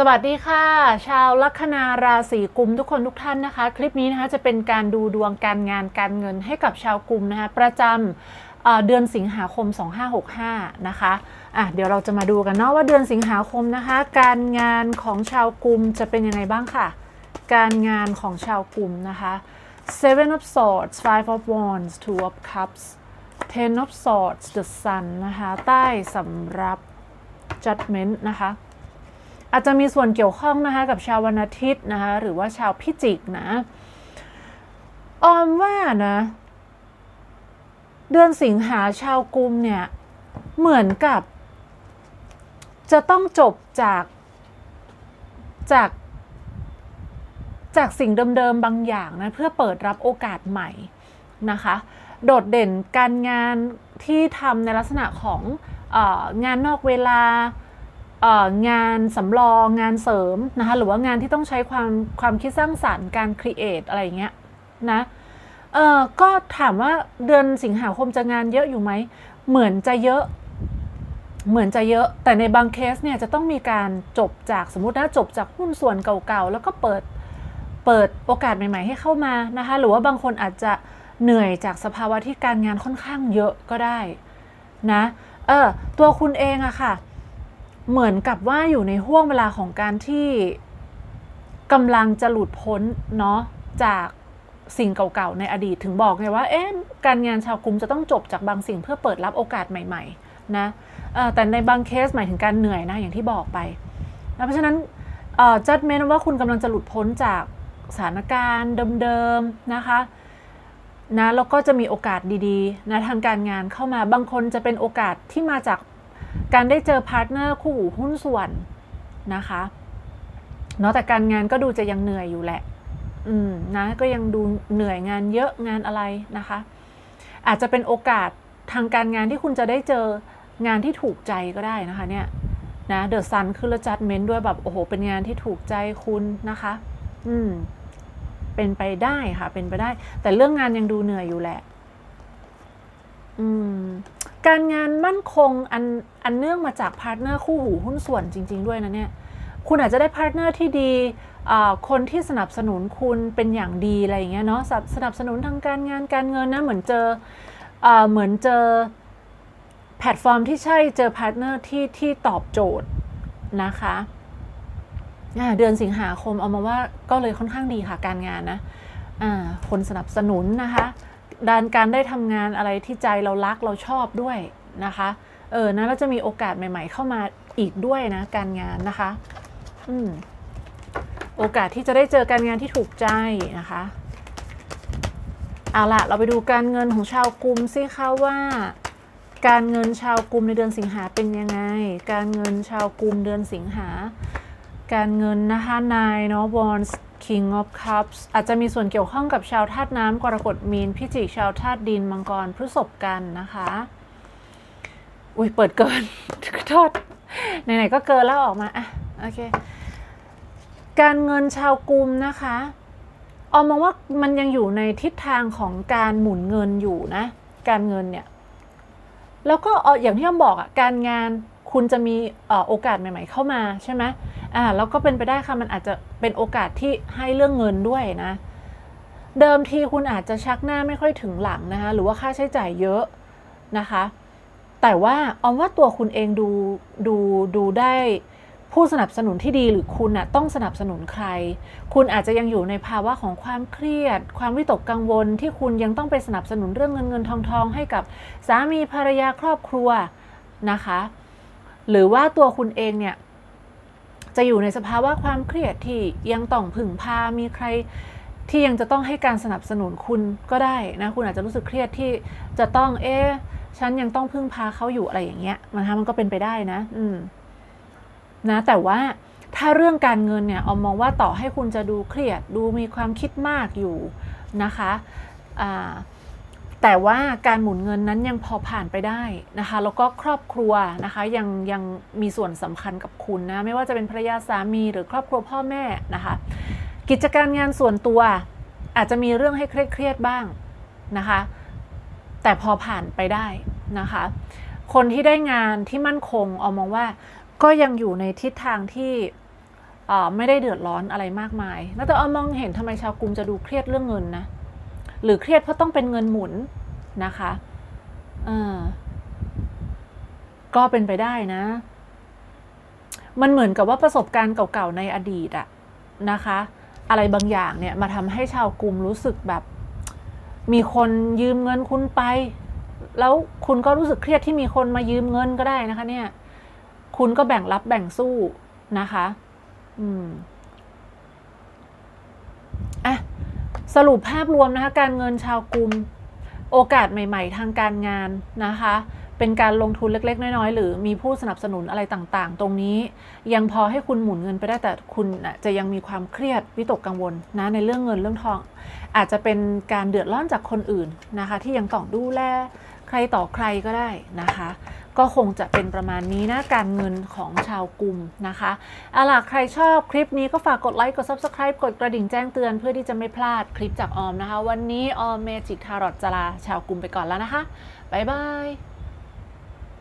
สวัสดีค่ะ ชาวลัคนาราศีกุมทุกคนทุกท่านนะคะ คลิปนี้นะคะจะเป็นการดูดวงการงานการเงินให้กับชาวกุมนะคะประจำเดือนสิงหาคม 2565 นะคะอะเดี๋ยวเราจะมาดูกันเนาะว่าเดือนสิงหาคมนะคะ การงานของชาวกุมจะเป็นยังไงบ้างค่ะ การงานของชาวกุมนะคะ Seven of Swords Five of Wands Two of Cups Ten of Swords The Sun นะคะใต้สำรับ Judgment นะคะ อาจจะมีส่วนเกี่ยวข้องนะคะกับชาววันอาทิตย์นะคะหรือว่าชาวพิจิกนะ ออมว่านะ เดือนสิงหาชาวกุมเนี่ย เหมือนกับ จะต้องจบจากจากจากสิ่งเดิมๆบางอย่างนะ เพื่อเปิดรับโอกาสใหม่นะคะ โดดเด่นการงานที่ทำในลักษณะของอองานนอกเวลา งานสำรองงานเสริมนะคะหรือว่างานที่ต้องใช้ความความคิดสร้างสารรค์การครีเอทอะไรอย่างเงี้ยนะเออก็ถามว่าเดือนสิงหาคมจะงานเยอะอยู่ไหม เหมือนจะเยอะ เหมือนจะเยอะ แต่ในบางเคสเนี่ยจะต้องมีการจบจากสมมตินะจบจากหุ้นส่วนเก่าๆ แล้วก็เปิดเปิดโอกาสใหม่ๆให้เข้ามานะคะ หรือว่าบางคนอาจจะเหนื่อยจากสภาวะที่การงานค่อนข้างเยอะก็ได้นะ เออตัวคุณเองอะค่ะ เหมือนกับว่าอยู่ในห่วงเวลาของการที่กำลังจะหลุดพ้นเนาะจากสิ่งเก่าๆในอดีตถึงบอกไงว่าเอ๊ะการงานชาวกรุมจะต้องจบจากบางสิ่งเพื่อเปิดรับโอกาสใหม่ๆนะแต่ในบางเคสหมายถึงการเหนื่อยนะอย่างที่บอกไปนะเพราะฉะนั้นจัดเมนว่าคุณกำลังจะหลุดพ้นจากสถานการณ์เดิมๆนะคะนะแล้วก็จะมีโอกาสดีๆนะทางการงานเข้ามาบางคนจะเป็นโอกาสที่มาจาก การได้เจอพาร์ทเนอร์คู่หูหุ้นส่วนนะคะเนาะแต่การงานก็ดูจะยังเหนื่อยอยู่แหละ อืมนะก็ยังดูเหนื่อยงานเยอะงานอะไรนะคะ อาจจะเป็นโอกาสทางการงานที่คุณจะได้เจองานที่ถูกใจก็ได้นะคะเนี่ยนะเดอะซันคือละจัดเมนด้วยแบบโอ้โหเป็นงานที่ถูกใจคุณนะคะ อืมเป็นไปได้ค่ะ เป็นไปได้ แต่เรื่องงานยังดูเหนื่อยอยู่แหละ อืม การงานมั่นคงอันอันเนื่องมาจากพาร์ทเนอร์คู่หูหุ้นส่วนจริง ๆ ด้วยนะเนี่ยคุณอาจจะได้พาร์ทเนอร์ที่ดีคนที่สนับสนุนคุณเป็นอย่างดีอะไรอย่างเงี้ยเนาะสนับสนุนทางการงานการเงินนะเหมือนเจออเหมือนเจอแพลตฟอร์มที่ใช่เจอพาร์ทเนอร์ที่ที่ตอบโจทย์นะคะเดือนสิงหาคมเอามาว่าก็เลยค่อนข้างดีค่ะการงานนะคนสนับสนุนนะคะ ด้านการได้ทำงานอะไรที่ใจเรารักเราชอบด้วยนะคะ เออนะแล้วจะมีโอกาสใหม่ ๆ เข้ามาอีกด้วยนะ การงานนะคะ อืมโอกาสที่จะได้เจอการงานที่ถูกใจนะคะ เอาละเราไปดูการเงินของชาวกุมซิคะว่าการเงินชาวกุมในเดือนสิงหาเป็นยังไง การเงินชาวกุมเดือนสิงหา การเงินนะคะนายเนาะ Wands King of Cups อาจจะมีส่วนเกี่ยวข้องกับชาวธาตุน้ำกรกฎมีนพิจิกชาวธาตุดินมังกรพฤษภกันนะคะ อุ้ยเปิดเกินโทษไหนๆก็เกินแล้วออกมาอะโอเค การเงินชาวกุมนะคะออมมองว่ามันยังอยู่ในทิศทางของการหมุนเงินอยู่นะ การเงินเนี่ย แล้วก็อย่างที่ออมบอกอะการงานคุณจะมีโอกาสใหม่ ๆ เข้ามาใช่ไหม อ่าแล้วก็เป็นไปได้ค่ะมันอาจจะเป็นโอกาสที่ให้เรื่องเงินด้วยนะ เดิมทีคุณอาจจะชักหน้าไม่ค่อยถึงหลังนะคะ หรือว่าค่าใช้จ่ายเยอะนะคะ แต่ว่าออมว่าตัวคุณเองดูดูดูได้ผู้สนับสนุนที่ดีหรือคุณน่ะต้องสนับสนุนใคร คุณอาจจะยังอยู่ในภาวะของความเครียด ความวิตกกังวลที่คุณยังต้องไปสนับสนุนเรื่องเงินเงินทองทองให้กับสามีภรรยาครอบครัวนะคะ หรือว่าตัวคุณเองเนี่ย จะอยู่ในสภาวะความเครียดที่ยังต้องพึ่งพา มีใครที่ยังจะต้องให้การสนับสนุนคุณก็ได้นะคุณอาจจะรู้สึกเครียดที่จะต้องเอ๊ะฉันยังต้องพึ่งพาเขาอยู่อะไรอย่างเงี้ยนะคะมันก็เป็นไปได้นะ อืมนะแต่ว่าถ้าเรื่องการเงินเนี่ยออมมองว่าต่อให้คุณจะดูเครียดดูมีความคิดมากอยู่นะคะอ่า แต่ว่าการหมุนเงินนั้นยังพอผ่านไปได้นะคะ แล้วก็ครอบครัวนะคะยังยังมีส่วนสำคัญกับคุณนะไม่ว่าจะเป็นภรรยาสามีหรือครอบครัวพ่อแม่นะคะ กิจการงานส่วนตัวอาจจะมีเรื่องให้เครียดๆบ้างนะคะ แต่พอผ่านไปได้นะคะ คนที่ได้งานที่มั่นคงเอามองว่าก็ยังอยู่ในทิศทางที่ไม่ได้เดือดร้อนอะไรมากมาย แล้วแต่ออมมองเห็นทำไมชาวกลุ่มจะดูเครียดเรื่องเงินนะ หรือเครียดเพราะต้องเป็นเงินหมุนนะคะก็เป็นไปได้นะ มันเหมือนกับว่าประสบการณ์เก่าๆในอดีตอะนะคะ อะไรบางอย่างเนี่ยมาทำให้ชาวกลุ่มรู้สึกแบบ มีคนยืมเงินคุณไป แล้วคุณก็รู้สึกเครียดที่มีคนมายืมเงินก็ได้นะคะ เนี่ย คุณก็แบ่งรับแบ่งสู้นะคะ อืมอะ สรุปภาพรวมนะคะการเงินชาวกลุ่มโอกาสใหม่ ๆ ทางการงานนะคะ เป็นการลงทุนเล็ก ๆ น้อย ๆ หรือมีผู้สนับสนุนอะไรต่างๆ ตรงนี้ยังพอให้คุณหมุนเงินไปได้แต่คุณน่ะจะยังมีความเครียดวิตกกังวลนะในเรื่องเงินเรื่องทอง อาจจะเป็นการเดือดร้อนจากคนอื่นนะคะ ที่ยังต้องดูแลใครต่อใครก็ได้นะคะ ก็คงจะเป็นประมาณนี้นะการเงินของชาวกลุ่มนะคะเอาล่ะใครชอบคลิปนี้ก็ฝากกดไลค์กด Subscribe กดกระดิ่งแจ้งเตือนเพื่อที่จะไม่พลาดคลิปจากออมนะคะ วันนี้ออมเมจิกทารอตจลาชาวกลุ่มไปก่อนแล้วนะคะบ๊ายบาย